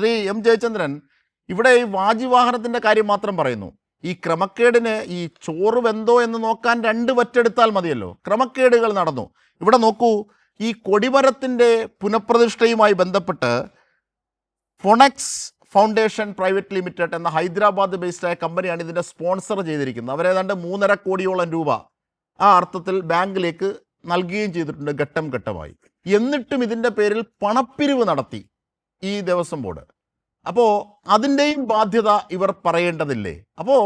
Shri M Jayachandran ഇവിടെ ഈ വാജിവാഹനത്തിന്റെ കാര്യം മാത്രം പറയുന്നു. ഈ ക്രമക്കേടിന് ഈ ചോറ് വെന്തോ എന്ന് നോക്കാൻ രണ്ട് വറ്റെടുത്താൽ മതിയല്ലോ. ക്രമക്കേടുകൾ നടന്നു. ഇവിടെ നോക്കൂ ഈ കൊടിമരത്തിന്റെ പുനഃപ്രതിഷ്ഠയുമായി ബന്ധപ്പെട്ട് ഫൊണക്സ് ഫൗണ്ടേഷൻ പ്രൈവറ്റ് ലിമിറ്റഡ് എന്ന ഹൈദരാബാദ് ബേസ്ഡായ കമ്പനിയാണ് ഇതിന്റെ സ്പോൺസർ ചെയ്തിരിക്കുന്നത്. അവരേതാണ്ട് മൂന്നര കോടിയോളം രൂപ ആ അർത്ഥത്തിൽ ബാങ്കിലേക്ക് നൽകുകയും ചെയ്തിട്ടുണ്ട്. ഘട്ടം ഘട്ടമായി. എന്നിട്ടും ഇതിന്റെ പേരിൽ പണപ്പിരിവ് നടത്തി. ഈ ദേവസ്വം ബോർഡ്. അപ്പോൾ അതിന്റെയും ബാധ്യത ഇവർ പറയേണ്ടതില്ലേ? അപ്പോൾ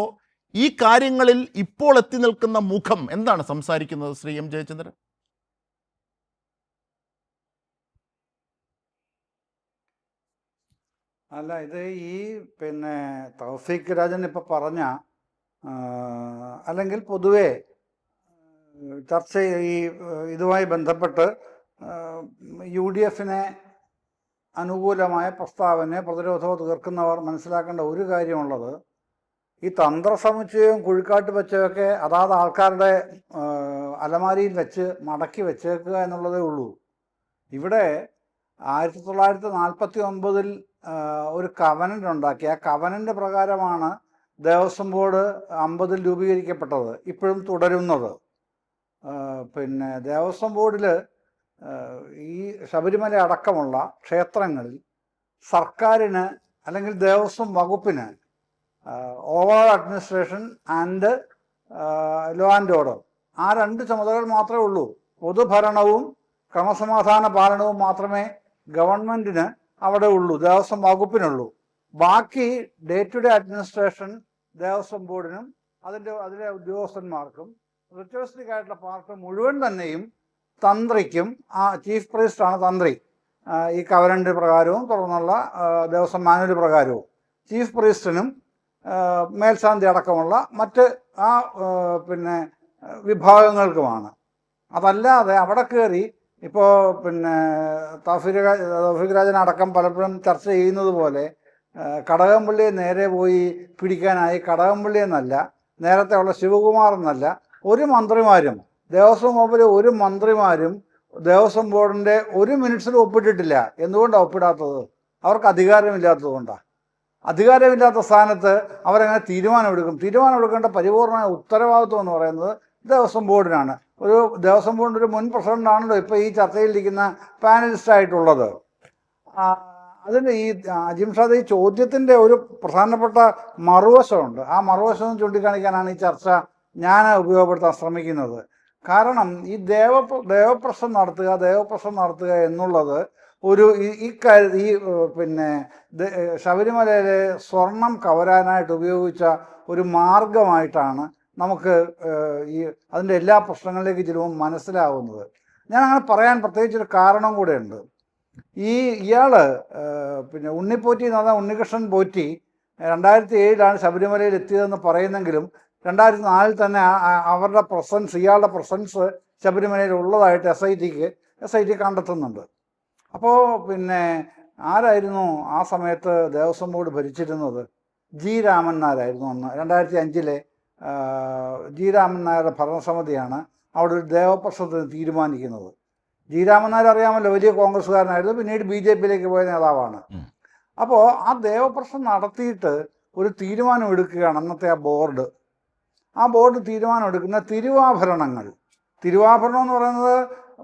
ഈ കാര്യങ്ങളിൽ ഇപ്പോൾ എത്തി നിൽക്കുന്ന മുഖം എന്താണ് സംസാരിക്കുന്നത് ശ്രീ എം ജയചന്ദ്രൻ? അല്ല ഇത് ഈ പിന്നെ തൗഫീഖ് രാജൻ ഇപ്പം പറഞ്ഞ അല്ലെങ്കിൽ പൊതുവേ ചർച്ച ഈ ഇതുമായി ബന്ധപ്പെട്ട് യു ഡി എഫിനെ അനുകൂലമായ പ്രസ്താവനയെ പ്രതിരോധവും തീർക്കുന്നവർ മനസ്സിലാക്കേണ്ട ഒരു കാര്യമുള്ളത് ഈ തന്ത്രസമുച്ചയവും കുഴിക്കാട്ട് വെച്ചതൊക്കെ അതാത് ആൾക്കാരുടെ അലമാരിയിൽ വെച്ച് മടക്കി വെച്ചേക്കുക എന്നുള്ളതേ ഉള്ളൂ. ഇവിടെ ആയിരത്തി തൊള്ളായിരത്തി നാൽപ്പത്തി ഒൻപതിൽ ഒരു കവനന്റ് ഉണ്ടാക്കി. ആ കവനന്റ് പ്രകാരമാണ് ദേവസ്വം ബോർഡ് അമ്പതിൽ രൂപീകരിക്കപ്പെട്ടത്. ഇപ്പോഴും തുടരുന്നത്. പിന്നെ ദേവസ്വം ബോർഡിൽ ഈ ശബരിമല അടക്കമുള്ള ക്ഷേത്രങ്ങളിൽ സർക്കാരിന് അല്ലെങ്കിൽ ദേവസ്വം വകുപ്പിന് overall administration and law and order. ആ രണ്ട് ചുമതലകൾ മാത്രമേ ഉള്ളൂ. പൊതുഭരണവും ക്രമസമാധാന പാലനവും മാത്രമേ ഗവൺമെന്റിന് അവിടെ ഉള്ളൂ ദേവസ്വം വകുപ്പിനുള്ളൂ. ബാക്കി day to day administration Devaswom ബോർഡിനും അതിന്റെ അതിലെ ഉദ്യോഗസ്ഥന്മാർക്കും റിച്വസ്റ്റിക് ആയിട്ടുള്ള പാർട്ട് മുഴുവൻ തന്നെയും തന്ത്രിക്കും ആ ചീഫ് പ്രീസ്റ്റാണ് തന്ത്രി. ഈ കവനന്റ് പ്രകാരവും തുടർന്നുള്ള ദേവസ്വം മാനുവൽ പ്രകാരവും. ചീഫ് പ്രീസ്റ്റിനും മേൽശാന്തി അടക്കമുള്ള മറ്റ് ആ പിന്നെ വിഭാഗങ്ങൾക്കുമാണ്. അതല്ലാതെ അവിടെ കയറി ഇപ്പോൾ പിന്നെ തൗഫീഖ് രാജൻ അടക്കം പലപ്പോഴും ചർച്ച ചെയ്യുന്നത് പോലെ കടകംപള്ളിയെ നേരെ പോയി പിടിക്കാനായി കടകംപള്ളി എന്നല്ല നേരത്തെ ഉള്ള ശിവകുമാർ എന്നല്ല ഒരു മന്ത്രിമാരും ദേവസ്വം ബോർഡിലെ ഒരു മന്ത്രിമാരും ദേവസ്വം ബോർഡിന്റെ ഒരു മിനിറ്റ്സിൽ ഒപ്പിട്ടിട്ടില്ല. എന്തുകൊണ്ടാണ് ഒപ്പിടാത്തത്? അവർക്ക് അധികാരമില്ലാത്തത് കൊണ്ടാണ് അധികാരമില്ലാത്ത സ്ഥാനത്ത് അവരങ്ങനെ തീരുമാനമെടുക്കും? തീരുമാനമെടുക്കേണ്ട പരിപൂർണമായ ഉത്തരവാദിത്വം എന്ന് പറയുന്നത് ദേവസ്വം ബോർഡിനാണ്. ഒരു ദേവസ്വം ബോർഡിന്റെ ഒരു മുൻ പ്രസിഡന്റാണല്ലോ ഇപ്പോൾ ഈ ചർച്ചയിലിരിക്കുന്ന പാനലിസ്റ്റ് ആയിട്ടുള്ളത് ആ, അതിന് ഈ അജിംഷാദ് ഈ ചോദ്യത്തിന്റെ ഒരു പ്രധാനപ്പെട്ട മറുവശമുണ്ട്. ആ മറുവശം ചൂണ്ടിക്കാണിക്കാനാണ് ഈ ചർച്ച ഞാൻ ഉപയോഗപ്പെടുത്താൻ ശ്രമിക്കുന്നത്. കാരണം ഈ ദേവ ദേവപ്രശ്നം നടത്തുക ദേവപ്രശ്നം നടത്തുക എന്നുള്ളത് ഒരു ഈ- ഈ പിന്നെ ശബരിമലയിലെ സ്വർണം കവരാനായിട്ട് ഉപയോഗിച്ച ഒരു മാർഗമായിട്ടാണ് നമുക്ക് ഈ അതിന്റെ എല്ലാ പ്രശ്നങ്ങളിലേക്ക് ചിലപ്പോൾ മനസ്സിലാവുന്നത്. ഞാൻ അങ്ങനെ പറയാൻ പ്രത്യേകിച്ചൊരു കാരണം കൂടെ ഉണ്ട്. ഈ ഇയാൾ പിന്നെ ഉണ്ണിപ്പോറ്റി എന്ന് പറഞ്ഞാൽ ഉണ്ണികൃഷ്ണൻ പോറ്റി രണ്ടായിരത്തി ഏഴിലാണ് ശബരിമലയിൽ എത്തിയതെന്ന് പറയുന്നെങ്കിലും രണ്ടായിരത്തി നാലിൽ തന്നെ അവരുടെ പ്രസൻസ് ഇയാളുടെ പ്രസൻസ് ശബരിമലയിൽ ഉള്ളതായിട്ട് എസ് ഐ ടിക്ക് എസ് ഐ ടി കണ്ടെത്തുന്നുണ്ട്. അപ്പോൾ പിന്നെ ആരായിരുന്നു ആ സമയത്ത് ദേവസ്വം ബോർഡ് ഭരിച്ചിരുന്നത്? ജി രാമൻ നായരായിരുന്നു അന്ന്. രണ്ടായിരത്തി അഞ്ചിലെ ജി രാമൻ നായരുടെ ഭരണസമിതിയാണ് അവിടെ ഒരു ദേവപ്രശ്നത്തിന് തീരുമാനിക്കുന്നത്. ജി രാമൻ നായർ അറിയാമല്ലോ വലിയ കോൺഗ്രസ്സുകാരനായിരുന്നു പിന്നീട് ബി ജെ പിയിലേക്ക് പോയ നേതാവാണ്. അപ്പോൾ ആ ദേവപ്രശ്നം നടത്തിയിട്ട് ഒരു തീരുമാനം എടുക്കുകയാണ് അന്നത്തെ ആ ബോർഡ്. ആ ബോർഡ് തീരുമാനം എടുക്കുന്ന തിരുവാഭരണങ്ങൾ. തിരുവാഭരണം എന്ന് പറയുന്നത്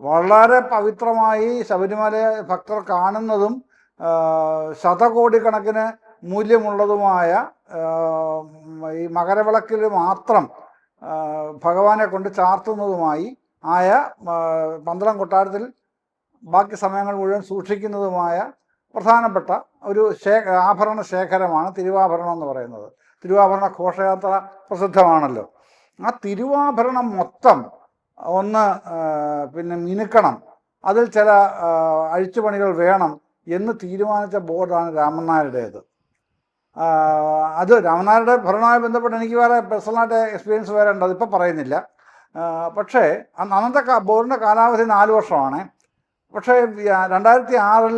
വളരെ പവിത്രമായി ശബരിമല ഭക്തർ കാണുന്നതും ശതകോടിക്കണക്കിന് മൂല്യമുള്ളതുമായ ഈ മകരവിളക്കിൽ മാത്രം ഭഗവാനെ കൊണ്ട് ചാർത്തുന്നതുമായി ആയ പന്തളം കൊട്ടാരത്തിൽ ബാക്കി സമയങ്ങൾ മുഴുവൻ സൂക്ഷിക്കുന്നതുമായ പ്രധാനപ്പെട്ട ഒരു ശേ ആഭരണ ശേഖരമാണ് തിരുവാഭരണം എന്ന് പറയുന്നത്. തിരുവാഭരണ ഘോഷയാത്ര പ്രസിദ്ധമാണല്ലോ. ആ തിരുവാഭരണം മൊത്തം ഒന്ന് പിന്നെ മിനുക്കണം. അതിൽ ചില അഴിച്ചുപണികൾ വേണം എന്ന് തീരുമാനിച്ച ബോർഡാണ് രാമനായരുടേത് അത് രാമനായരുടെ ഭരണവുമായി ബന്ധപ്പെട്ട് എനിക്ക് വേറെ പേഴ്സണലായിട്ട് എക്സ്പീരിയൻസ് വേറെ ഉണ്ട് അതിപ്പോൾ പറയുന്നില്ല. പക്ഷേ അന്ന് അന്നത്തെ ബോർഡിന്റെ കാലാവധി നാല് വർഷമാണ്. പക്ഷേ രണ്ടായിരത്തി ആറിൽ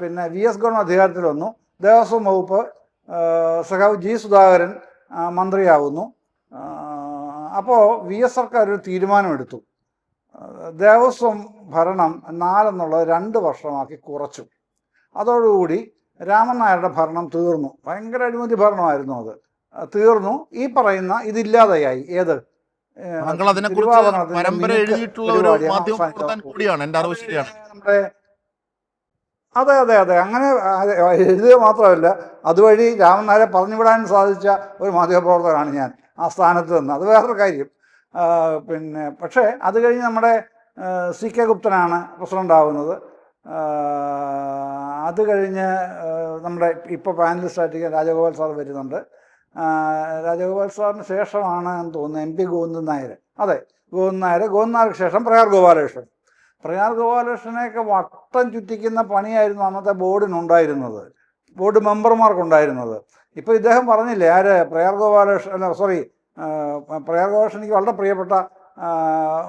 പിന്നെ വി എസ് ഗവൺമെന്റ് അധികാരത്തിൽ വന്നു. ദേവസ്വം വകുപ്പ് സഖാവ് ജി സുധാകരൻ മന്ത്രിയാവുന്നു. അപ്പോൾ വി എസ് സർക്കാർ ഒരു തീരുമാനമെടുത്തു. ദേവസ്വം ഭരണം നാലെന്നുള്ളത് രണ്ട് വർഷമാക്കി കുറച്ചു. അതോടുകൂടി രാമൻ നായരുടെ ഭരണം തീർന്നു. ഭയങ്കര അഴിമതി ഭരണമായിരുന്നു അത്. തീർന്നു. ഈ പറയുന്ന ഇതില്ലാതെയായി. ഏത്? നമ്മുടെ അതെ അതെ അതെ. അങ്ങനെ എഴുതുക മാത്രമല്ല അതുവഴി രാമൻ നായരെ പറഞ്ഞുവിടാൻ സാധിച്ച ഒരു മാധ്യമപ്രവർത്തകനാണ് ഞാൻ ആ സ്ഥാനത്ത് നിന്ന്. അത് വേറൊരു കാര്യം. പിന്നെ പക്ഷേ അത് കഴിഞ്ഞ് നമ്മുടെ സി കെ ഗുപ്തനാണ് പ്രസിഡന്റ് ആവുന്നത് അത് കഴിഞ്ഞ് നമ്മുടെ ഇപ്പോൾ പാനലിസ്റ്റായിട്ട് രാജഗോപാൽ സാർ വരുന്നുണ്ട്. രാജഗോപാൽ സാറിന് ശേഷമാണ് എന്ന് തോന്നുന്നു എം പി ഗോവിന്ദൻ നായർ അതെ ഗോവിന്ദൻ നായർ ഗോവിന്ദൻ നായർക്ക് ശേഷം പ്രയാർ ഗോപാലകൃഷ്ണൻ. പ്രയാർ ഗോപാലകൃഷ്ണനെയൊക്കെ വട്ടം ചുറ്റിക്കുന്ന പണിയായിരുന്നു അന്നത്തെ ബോർഡിനുണ്ടായിരുന്നത് ബോർഡ് മെമ്പർമാർക്കുണ്ടായിരുന്നത്. ഇപ്പോൾ ഇദ്ദേഹം പറഞ്ഞില്ലേ ആര്? പ്രയാർ ഗോപാലകൃഷ്ണൻ സോറി പ്രയാർ ഗോപാലകൃഷ്ണൻ എനിക്ക് വളരെ പ്രിയപ്പെട്ട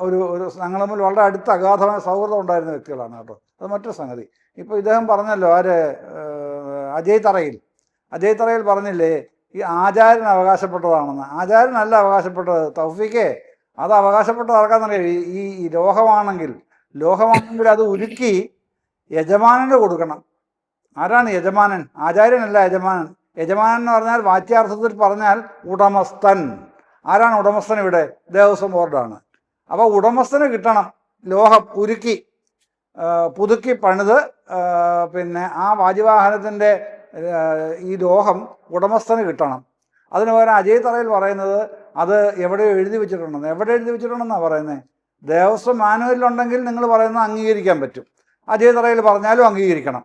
ഒരു ഒരു ഞങ്ങൾ തമ്മിൽ വളരെ അടുത്ത അഗാധമായ സൗഹൃദം ഉണ്ടായിരുന്ന വ്യക്തികളാണ് കേട്ടോ. അത് മറ്റൊരു സംഗതി. ഇപ്പോൾ ഇദ്ദേഹം പറഞ്ഞല്ലോ ആര്? അജയ് തറയിൽ. അജയ് തറയിൽ പറഞ്ഞില്ലേ ഈ ആചാരൻ അവകാശപ്പെട്ടതാണെന്ന്. ആചാരനല്ല അവകാശപ്പെട്ടത് തൗഫിക്കേ അത് അവകാശപ്പെട്ടത് ആർക്കാന്നറിയാം ഈ ഈ ലോഹമാണെങ്കിൽ ലോഹമാണെങ്കിൽ അത് ഉരുക്കി യജമാനന് കൊടുക്കണം. ആരാണ് യജമാനൻ? ആചാര്യനല്ല യജമാനൻ. യജമാനൻ എന്ന് പറഞ്ഞാൽ വാച്യാർത്ഥത്തിൽ പറഞ്ഞാൽ ഉടമസ്ഥൻ. ആരാണ് ഉടമസ്ഥൻ ഇവിടെ? ദേവസ്വം ബോർഡാണ്. അപ്പോൾ ഉടമസ്ഥന് കിട്ടണം. ലോഹം ഉരുക്കി പുതുക്കി പണിത് പിന്നെ ആ വാജിവാഹനത്തിന്റെ ഈ ലോഹം ഉടമസ്ഥന് കിട്ടണം. അതിന് പകരം അജയ് തറയിൽ പറയുന്നത് അത് എവിടെയോ എഴുതി വെച്ചിട്ടുണ്ടെന്ന്. എവിടെ എഴുതി വെച്ചിട്ടുണ്ടെന്നാണ് പറയുന്നത് ദേവസ്വം മാനുവലിലുണ്ടെങ്കിൽ നിങ്ങൾ പറയുന്നത് അംഗീകരിക്കാൻ പറ്റും. അജയ് തറയിൽ പറഞ്ഞാലും അംഗീകരിക്കണം.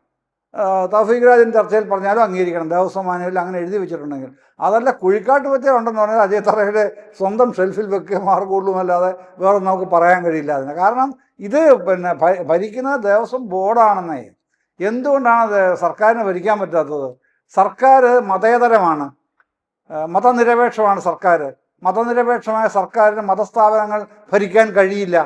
തൗഫീഖ് രാജൻ ചർച്ചയിൽ പറഞ്ഞാലും അംഗീകരിക്കണം. ദേവസ്വം മാനുവലിൽ അങ്ങനെ എഴുതി വെച്ചിട്ടുണ്ടെങ്കിൽ. അതല്ല കുഴിക്കാട്ട് വെച്ച ഉണ്ടെന്ന് പറഞ്ഞാൽ അജയ് തറയുടെ സ്വന്തം ഷെൽഫിൽ വെക്കുക മാർഗുള്ളും അല്ലാതെ വേറെ നമുക്ക് പറയാൻ കഴിയില്ല അതിന്. കാരണം ഇത് പിന്നെ ഭരിക്കുന്നത് ദേവസ്വം ബോർഡാണെന്നേ. എന്തുകൊണ്ടാണ് സർക്കാരിന് ഭരിക്കാൻ പറ്റാത്തത്? സർക്കാർ മതേതരമാണ്. മതനിരപേക്ഷമാണ് സർക്കാർ മതനിരപേക്ഷമായ സർക്കാരിന് മതസ്ഥാപനങ്ങൾ ഭരിക്കാൻ കഴിയില്ല.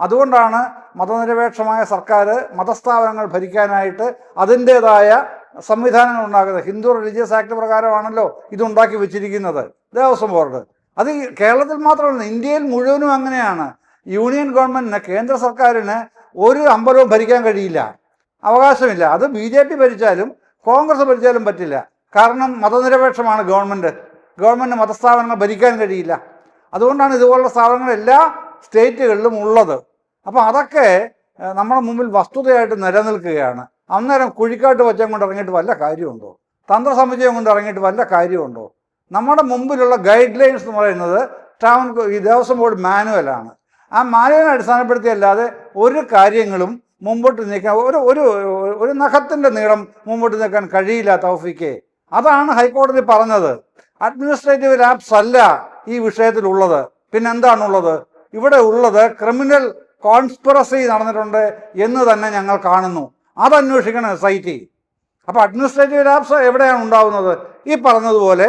അതുകൊണ്ടാണ് മതനിരപേക്ഷമായ സർക്കാർ മതസ്ഥാപനങ്ങൾ ഭരിക്കാനായിട്ട് അതിന്റേതായ സംവിധാനങ്ങൾ ഉണ്ടാക്കുന്നത്. ഹിന്ദു റിലീജിയസ് ആക്ട് പ്രകാരമാണല്ലോ ഇതുണ്ടാക്കി വെച്ചിരിക്കുന്നത്. ദേവസ്വം ബോർഡ്. അത് കേരളത്തിൽ മാത്രമല്ല ഇന്ത്യയിൽ മുഴുവനും അങ്ങനെയാണ്. യൂണിയൻ ഗവൺമെന്റിന് കേന്ദ്ര സർക്കാരിന് ഒരു അമ്പലവും ഭരിക്കാൻ കഴിയില്ല. അവകാശമില്ല. അത് ബി ജെ പി ഭരിച്ചാലും കോൺഗ്രസ് ഭരിച്ചാലും പറ്റില്ല. കാരണം മതനിരപേക്ഷമാണ് ഗവൺമെന്റ് ഗവൺമെന്റ് മതസ്ഥാപനങ്ങൾ ഭരിക്കാൻ കഴിയില്ല. അതുകൊണ്ടാണ് ഇതുപോലുള്ള സ്ഥാപനങ്ങൾ എല്ലാ സ്റ്റേറ്റുകളിലും ഉള്ളത്. അപ്പോൾ അതൊക്കെ നമ്മുടെ മുമ്പിൽ വസ്തുതയായിട്ട് നിലനിൽക്കുകയാണ്. അന്നേരം കുഴിക്കാട്ട് വച്ചം കൊണ്ട് ഇറങ്ങിയിട്ട് വല്ല കാര്യമുണ്ടോ? തന്ത്രസമുച്ചയം കൊണ്ട് ഇറങ്ങിയിട്ട് വല്ല കാര്യമുണ്ടോ? നമ്മുടെ മുമ്പിലുള്ള ഗൈഡ് ലൈൻസ് എന്ന് പറയുന്നത് ടൗൺ ഈ ദേവസ്വം ബോർഡ് മാനുവലാണ് ആ മാനുവലിനെ അടിസ്ഥാനപ്പെടുത്തിയല്ലാതെ ഒരു കാര്യങ്ങളും മുമ്പോട്ട് നീക്കാൻ ഒരു ഒരു ഒരു നഖത്തിന്റെ നീളം മുമ്പോട്ട് നീക്കാൻ കഴിയില്ല തൗഫിക്ക് അതാണ് ഹൈക്കോടതി പറഞ്ഞത്. അഡ്മിനിസ്ട്രേറ്റീവ് ലാബ്സ് അല്ല ഈ വിഷയത്തിലുള്ളത്. പിന്നെ എന്താണുള്ളത് ഇവിടെ ഉള്ളത് ക്രിമിനൽ കോൺസ്പിറസി നടന്നിട്ടുണ്ട് എന്ന് തന്നെ ഞങ്ങൾ കാണുന്നു. അത് അന്വേഷിക്കണം എസ് ഐ ടി അപ്പോൾ അഡ്മിനിസ്ട്രേറ്റീവ് ലാബ്സ് എവിടെയാണ് ഉണ്ടാവുന്നത്? ഈ പറഞ്ഞതുപോലെ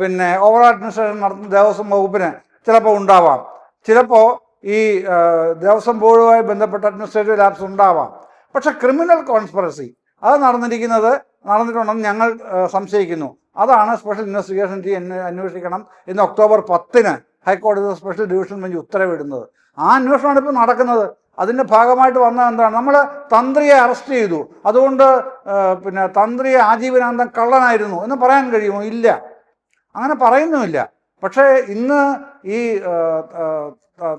പിന്നെ ഓവർ അഡ്മിനിസ്ട്രേഷൻ നടത്തുന്ന ദേവസ്വം വകുപ്പിന് ചിലപ്പോൾ ഉണ്ടാവാം. ചിലപ്പോൾ ഈ ദേവസ്വം ബോർഡുമായി ബന്ധപ്പെട്ട അഡ്മിനിസ്ട്രേറ്റീവ് ലാബ്സ് ഉണ്ടാവാം. പക്ഷെ ക്രിമിനൽ കോൺസ്പിറസി അത് നടന്നിരിക്കുന്നത് നടന്നിട്ടുണ്ടെന്ന് ഞങ്ങൾ സംശയിക്കുന്നു. അതാണ് സ്പെഷ്യൽ ഇൻവെസ്റ്റിഗേഷൻ ടീം അന്വേഷിക്കണം ഇന്ന് ഒക്ടോബർ പത്തിന് ഹൈക്കോടതി സ്പെഷ്യൽ ഡിവിഷൻ ബെഞ്ച് ഉത്തരവിടുന്നത്. ആ അന്വേഷണമാണ് ഇപ്പോൾ നടക്കുന്നത്. അതിന്റെ ഭാഗമായിട്ട് വന്നത് എന്താണ്? നമ്മൾ തന്ത്രിയെ അറസ്റ്റ് ചെയ്തു. അതുകൊണ്ട് പിന്നെ തന്ത്രിയെ ആജീവനാന്തം കള്ളനായിരുന്നു. എന്ന് പറയാൻ കഴിയുമോ? ഇല്ല. അങ്ങനെ പറയുന്നുമില്ല. പക്ഷേ ഇന്ന് ഈ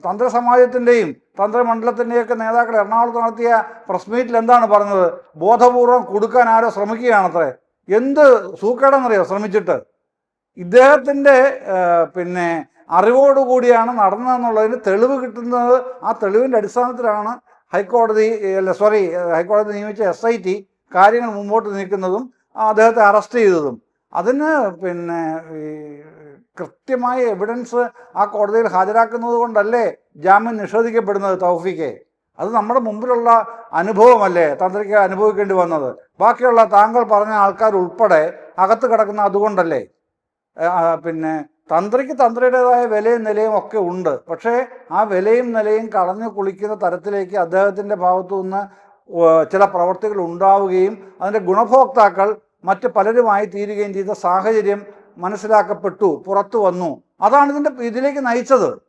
തന്ത്രസമാജത്തിന്റെയും തന്ത്രമണ്ഡലത്തിന്റെയൊക്കെ നേതാക്കൾ എറണാകുളത്ത് നടത്തിയ പ്രസ് മീറ്റിൽ എന്താണ് പറഞ്ഞത്? ബോധപൂർവം കൊടുക്കാൻ ആരോ ശ്രമിക്കുകയാണത്രേ. എന്ത് സൂക്കേടെന്നറിയോ ശ്രമിച്ചിട്ട്? ഇദ്ദേഹത്തിന്റെ പിന്നെ അറിവോടുകൂടിയാണ് നടന്നതെന്നുള്ളതിന് തെളിവ് കിട്ടുന്നത് ആ തെളിവിന്റെ അടിസ്ഥാനത്തിലാണ് ഹൈക്കോടതി അല്ല സോറി ഹൈക്കോടതി നിയമിച്ച എസ് ഐ ടി കാര്യങ്ങൾ മുമ്പോട്ട് നീക്കുന്നതും അദ്ദേഹത്തെ അറസ്റ്റ് ചെയ്തതും. അതിന് പിന്നെ കൃത്യമായ എവിഡൻസ് ആ കോടതിയിൽ ഹാജരാക്കുന്നത് കൊണ്ടല്ലേ ജാമ്യം നിഷേധിക്കപ്പെടുന്നത് തൗഫിക്ക് അത് നമ്മുടെ മുമ്പിലുള്ള അനുഭവമല്ലേ? തന്ത്രിക്ക് അനുഭവിക്കേണ്ടി വന്നത്. ബാക്കിയുള്ള താങ്കൾ പറഞ്ഞ ആൾക്കാർ ഉൾപ്പെടെ അകത്ത് കിടക്കുന്ന അതുകൊണ്ടല്ലേ. പിന്നെ തന്ത്രിക്ക് തന്ത്രിയുടേതായ വിലയും നിലയും ഒക്കെ ഉണ്ട്. പക്ഷേ ആ വിലയും നിലയും കളഞ്ഞു കുളിക്കുന്ന തരത്തിലേക്ക് അദ്ദേഹത്തിന്റെ ഭാഗത്തു നിന്ന് ചില പ്രവർത്തികൾ ഉണ്ടാവുകയും അതിന്റെ ഗുണഭോക്താക്കൾ മറ്റ് പലരുമായി തീരുകയും ചെയ്ത സാഹചര്യം മനസ്സിലാക്കപ്പെട്ടു പുറത്തു വന്നു. അതാണ് ഇതിന്റെ ഇതിലേക്ക് നയിച്ചത്.